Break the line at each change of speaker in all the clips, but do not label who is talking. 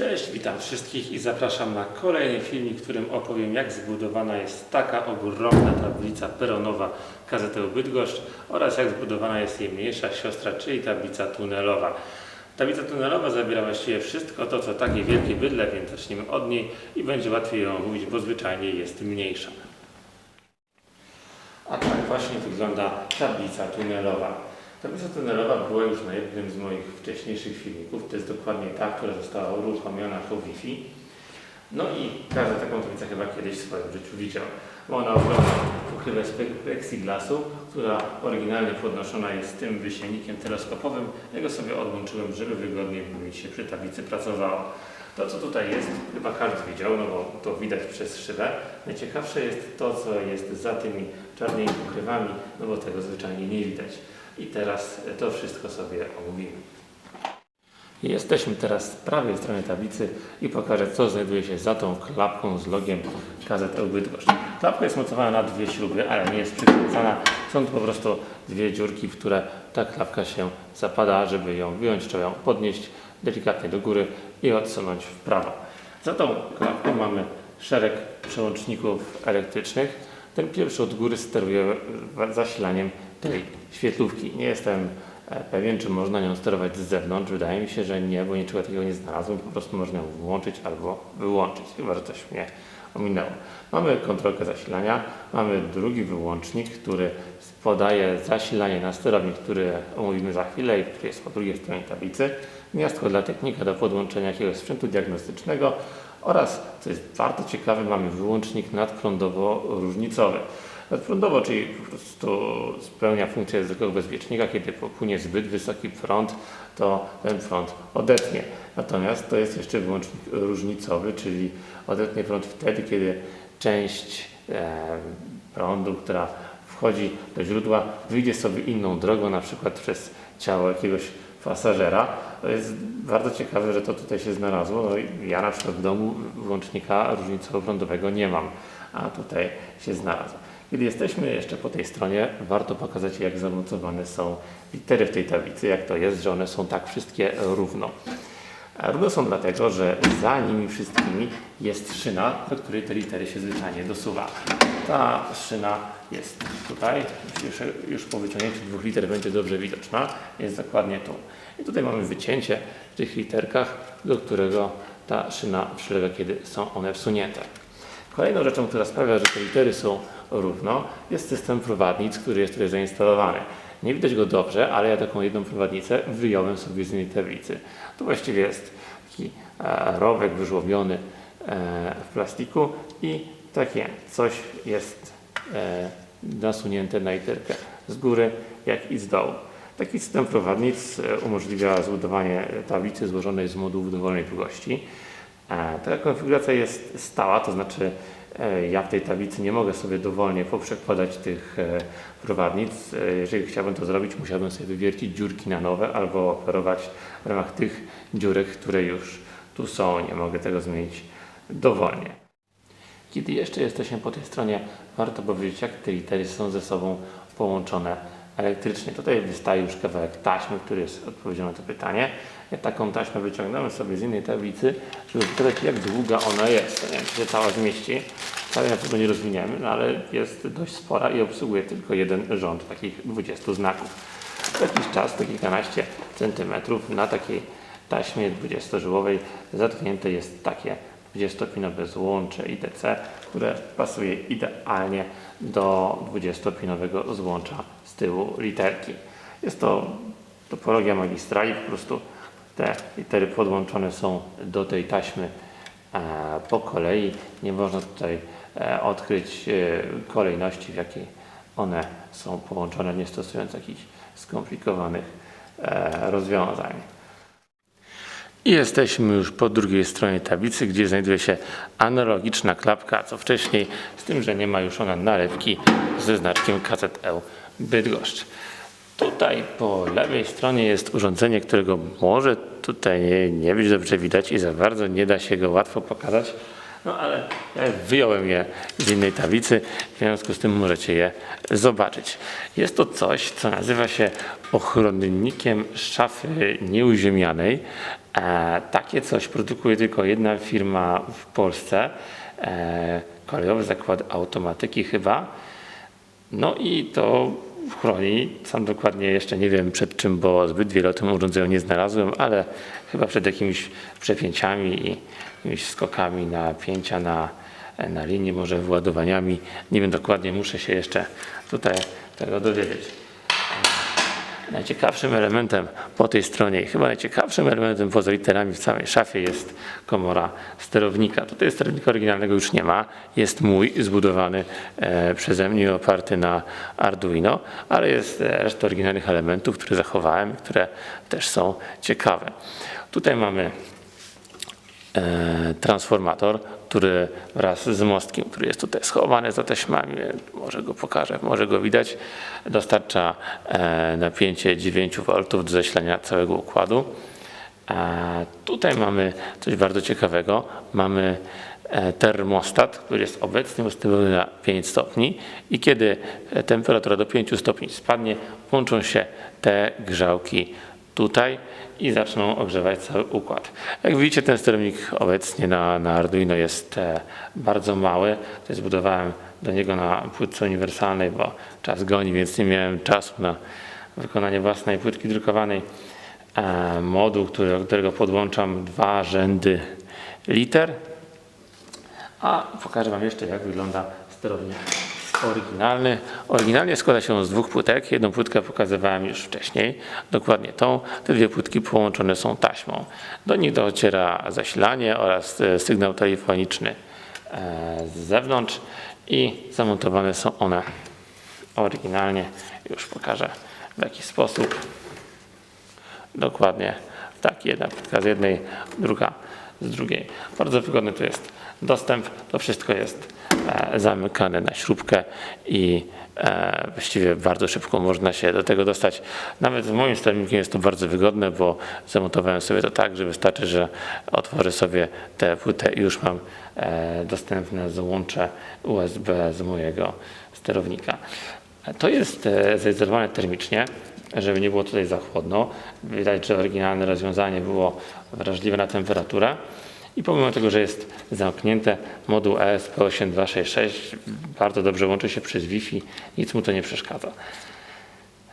Cześć, witam wszystkich i zapraszam na kolejny filmik, w którym opowiem jak zbudowana jest taka ogromna tablica peronowa KZT Bydgoszcz oraz jak zbudowana jest jej mniejsza siostra, czyli tablica tunelowa. Tablica tunelowa zawiera właściwie wszystko to, co takie wielkie bydle, więc zacznijmy od niej i będzie łatwiej ją omówić, bo zwyczajnie jest mniejsza. A tak właśnie wygląda tablica tunelowa. Tablica tunelowa była już na jednym z moich wcześniejszych filmików. To jest dokładnie ta, która została uruchomiona po Wi-Fi. No i każda taką tablicę chyba kiedyś w swoim życiu widział. Bo ona ogląda pokrywę z plexiglasu, która oryginalnie podnoszona jest tym wysięgnikiem teleskopowym. Ja go sobie odłączyłem, żeby wygodniej mi się przy tablicy pracowało. To, co tutaj jest, chyba każdy widział, no bo to widać przez szybę. Najciekawsze jest to, co jest za tymi czarnymi pokrywami, no bo tego zwyczajnie nie widać. I teraz to wszystko sobie omówimy. Jesteśmy teraz z prawej strony tablicy i pokażę, co znajduje się za tą klapką z logiem KZL Bydgoszcz. Klapka jest mocowana na dwie śruby, ale nie jest przykręcana. Są to po prostu dwie dziurki, w które ta klapka się zapada. Żeby ją wyjąć, trzeba ją podnieść delikatnie do góry i odsunąć w prawo. Za tą klapką mamy szereg przełączników elektrycznych. Ten pierwszy od góry steruje zasilaniem tej świetlówki. Nie jestem e, pewien, czy można nią sterować z zewnątrz. Wydaje mi się, że nie, bo niczego takiego nie znalazłem. Po prostu można ją włączyć albo wyłączyć, chyba że coś mnie ominęło. Mamy kontrolkę zasilania, mamy drugi wyłącznik, który podaje zasilanie na sterownik, który omówimy za chwilę i który jest po drugiej stronie tablicy. Gniazdko dla technika do podłączenia jakiegoś sprzętu diagnostycznego oraz, co jest bardzo ciekawe, mamy wyłącznik nadprądowo-różnicowy. Nadprądowo, czyli po prostu spełnia funkcję zwykłego bezpiecznika, kiedy popłynie zbyt wysoki prąd, to ten prąd odetnie. Natomiast to jest jeszcze wyłącznik różnicowy, czyli odetnie prąd wtedy, kiedy część e, prądu, która wchodzi do źródła, wyjdzie sobie inną drogą, na przykład przez ciało jakiegoś pasażera. To jest bardzo ciekawe, że to tutaj się znalazło. No, ja na przykład w domu wyłącznika różnicowo-prądowego nie mam, a tutaj się znalazł. Kiedy jesteśmy jeszcze po tej stronie, warto pokazać jak zamocowane są litery w tej tablicy, jak to jest, że one są tak wszystkie równo. A Równo są dlatego, że za nimi wszystkimi jest szyna, do której te litery się zwyczajnie dosuwa. Ta szyna jest tutaj, już, już po wyciągnięciu dwóch liter będzie dobrze widoczna, jest dokładnie tu. I tutaj mamy wycięcie w tych literkach, do którego ta szyna przylega, kiedy są one wsunięte. Kolejną rzeczą, która sprawia, że te litery są równo, jest system prowadnic, który jest tutaj zainstalowany. Nie widać go dobrze, ale ja taką jedną prowadnicę wyjąłem sobie z innej tablicy. To właściwie jest taki e, rowek wyżłobiony e, w plastiku i takie coś jest e, nasunięte na literkę z góry, jak i z dołu. Taki system prowadnic umożliwia zbudowanie tablicy złożonej z modułów dowolnej długości. Taka konfiguracja jest stała, to znaczy e, ja w tej tablicy nie mogę sobie dowolnie poprzekładać tych e, prowadnic. E, Jeżeli chciałbym to zrobić, musiałbym sobie wywiercić dziurki na nowe albo operować w ramach tych dziurek, które już tu są. Nie mogę tego zmienić dowolnie. Kiedy jeszcze jesteśmy po tej stronie, warto powiedzieć, jak te litery są ze sobą połączone elektrycznie. Tutaj wystaje już kawałek taśmy, który jest odpowiedzią na to pytanie. Taką taśmę wyciągnąłem sobie z innej tablicy, żeby pokazać, jak długa ona jest. Nie wiem, czy się cała zmieści. Wcale na pewno nie rozwiniemy, no ale jest dość spora i obsługuje tylko jeden rząd takich 20 znaków. Co jakiś czas, to kilkanaście centymetrów, na takiej taśmie 20-żyłowej zatknięte jest takie 20-pinowe złącze ITC, które pasuje idealnie do 20-pinowego złącza z tyłu literki. Jest to topologia magistrali, po prostu te litery podłączone są do tej taśmy e, po kolei. Nie można tutaj e, odkryć e, kolejności, w jakiej one są połączone, nie stosując jakichś skomplikowanych rozwiązań. I jesteśmy już po drugiej stronie tablicy, gdzie znajduje się analogiczna klapka, co wcześniej, z tym, że nie ma już ona nalewki ze znaczkiem KZL Bydgoszcz. Tutaj po lewej stronie jest urządzenie, którego może tutaj nie, nie być dobrze widać i za bardzo nie da się go łatwo pokazać, No ale ja wyjąłem je z innej tablicy, w związku z tym możecie je zobaczyć. Jest to coś, co nazywa się ochronnikiem szafy nieuziemianej. E, takie coś produkuje tylko jedna firma w Polsce, e, Kolejowy Zakład Automatyki chyba. No i to chroni, sam dokładnie jeszcze nie wiem przed czym, bo zbyt wiele o tym urządzeniu nie znalazłem, ale chyba przed jakimiś przepięciami i jakimiś skokami napięcia na, na linii, może wyładowaniami. Nie wiem dokładnie, muszę się jeszcze tutaj tego dowiedzieć. Najciekawszym elementem po tej stronie i chyba najciekawszym elementem poza literami w całej szafie jest komora sterownika. Tutaj sterownika oryginalnego już nie ma. Jest mój zbudowany e, przeze mnie oparty na Arduino, ale jest e, reszta oryginalnych elementów, które zachowałem, które też są ciekawe. Tutaj mamy e, transformator, który wraz z mostkiem, który jest tutaj schowany za taśmami, może go pokażę, może go widać, dostarcza e, napięcie 9 V do zasilania całego układu. E, Tutaj mamy coś bardzo ciekawego. Mamy e, termostat, który jest obecnie ustawiony na 5 stopni i kiedy temperatura do 5 stopni spadnie, włączą się te grzałki tutaj i zaczną ogrzewać cały układ. Jak widzicie, ten sterownik obecnie na, na Arduino jest e, bardzo mały. To zbudowałem do niego na płytce uniwersalnej, bo czas goni, więc nie miałem czasu na wykonanie własnej płytki drukowanej. E, moduł, który, do którego podłączam dwa rzędy liter. A pokażę Wam jeszcze, jak wygląda sterownik oryginalny. Oryginalnie składa się z dwóch płytek. Jedną płytkę pokazywałem już wcześniej, dokładnie tą. Te dwie płytki połączone są taśmą. Do nich dociera zasilanie oraz e, sygnał telefoniczny e, z zewnątrz i zamontowane są one oryginalnie. Już pokażę w jaki sposób. Dokładnie tak, jedna płytka z jednej, druga z drugiej. Bardzo wygodny tu jest dostęp. To wszystko jest e, zamykane na śrubkę i e, właściwie bardzo szybko można się do tego dostać. Nawet z moim sterownikiem jest to bardzo wygodne, bo zamontowałem sobie to tak, że wystarczy, że otworzę sobie tę płytę i już mam e, dostępne złącze USB z mojego sterownika. To jest zaizolowane termicznie, żeby nie było tutaj za chłodno. Widać, że oryginalne rozwiązanie było wrażliwe na temperaturę. I pomimo tego, że jest zamknięte, moduł E ESP8266 bardzo dobrze łączy się przez Wi-Fi, nic mu to nie przeszkadza.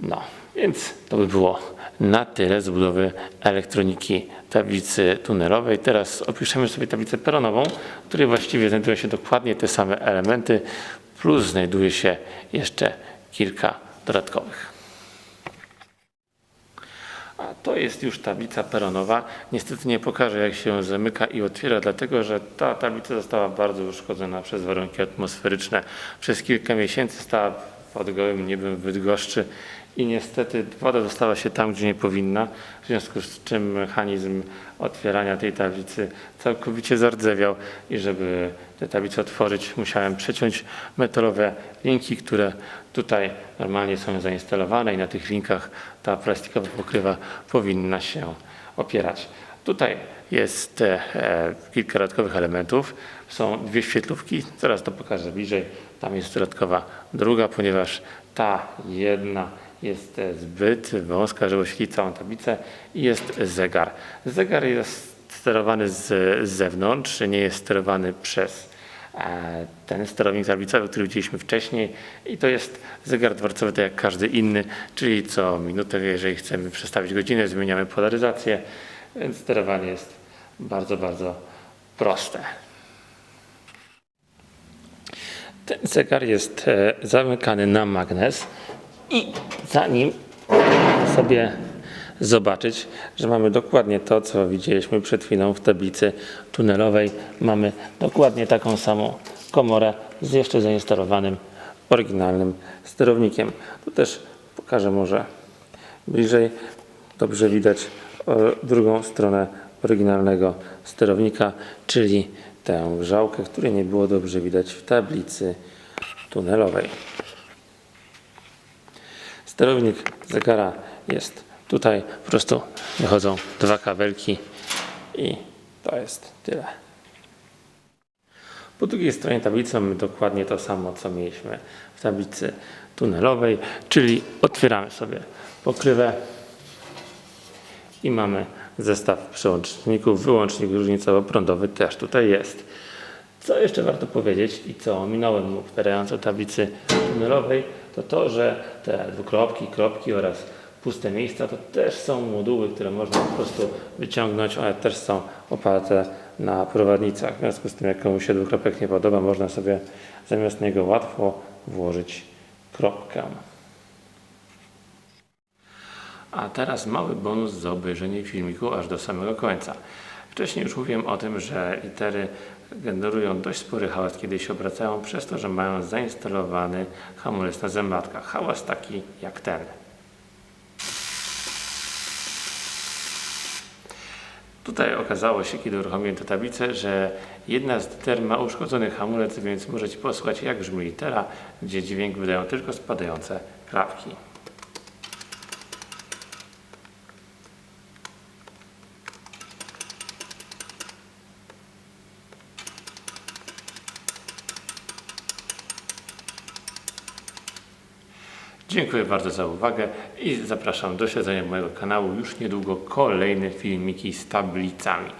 No, więc to by było na tyle z budowy elektroniki tablicy tunelowej. Teraz opiszemy sobie tablicę peronową, w której właściwie znajdują się dokładnie te same elementy, plus znajduje się jeszcze kilka dodatkowych. A to jest już tablica peronowa. Niestety nie pokażę jak się zamyka i otwiera, dlatego że ta tablica została bardzo uszkodzona przez warunki atmosferyczne. Przez kilka miesięcy stała pod gołym niebem w Bydgoszczy i niestety woda dostała się tam, gdzie nie powinna, w związku z czym mechanizm otwierania tej tablicy całkowicie zardzewiał i żeby tę tablicę otworzyć musiałem przeciąć metalowe linki, które tutaj normalnie są zainstalowane i na tych linkach ta plastikowa pokrywa powinna się opierać. Tutaj jest e, kilka dodatkowych elementów. Są dwie świetlówki, zaraz to pokażę bliżej. Tam jest dodatkowa druga, ponieważ ta jedna jest e, zbyt wąska, żeby oświetlić całą tablicę i jest zegar. Zegar jest sterowany z, zewnątrz, nie jest sterowany przez ten sterownik tablicowy, który widzieliśmy wcześniej i to jest zegar dworcowy tak jak każdy inny, czyli co minutę, jeżeli chcemy przestawić godzinę, zmieniamy polaryzację, więc sterowanie jest bardzo, bardzo proste. Ten zegar jest e, zamykany na magnes i zanim sobie zobaczyć, że mamy dokładnie to, co widzieliśmy przed chwilą w tablicy tunelowej. Mamy dokładnie taką samą komorę z jeszcze zainstalowanym oryginalnym sterownikiem. Tu też pokażę może bliżej. Dobrze widać o, drugą stronę oryginalnego sterownika, czyli tę grzałkę, której nie było dobrze widać w tablicy tunelowej. Sterownik zegara jest tutaj, po prostu wychodzą dwa kabelki i to jest tyle. Po drugiej stronie tablicy mamy dokładnie to samo, co mieliśmy w tablicy tunelowej, czyli otwieramy sobie pokrywę i mamy zestaw przełączników, wyłącznik różnicowo-prądowy też tutaj jest. Co jeszcze warto powiedzieć i co ominąłem otwierając o tablicy tunelowej, to to, że te dwukropki, kropki oraz puste miejsca to też są moduły, które można po prostu wyciągnąć, one też są oparte na prowadnicach. W związku z tym, jak komuś się dwukropek nie podoba, można sobie zamiast niego łatwo włożyć kropkę. A teraz mały bonus za obejrzenie filmiku aż do samego końca. Wcześniej już mówiłem o tym, że litery generują dość spory hałas, kiedy się obracają, przez to, że mają zainstalowany hamulec na zębatkach. Hałas taki jak ten. Tutaj okazało się, kiedy uruchomiłem tę tablicę, że jedna z liter ma uszkodzony hamulec, więc możecie posłuchać jak brzmi litera, gdzie dźwięk wydają tylko spadające klapki. Dziękuję bardzo za uwagę i zapraszam do śledzenia mojego kanału. Już niedługo kolejne filmiki z tablicami.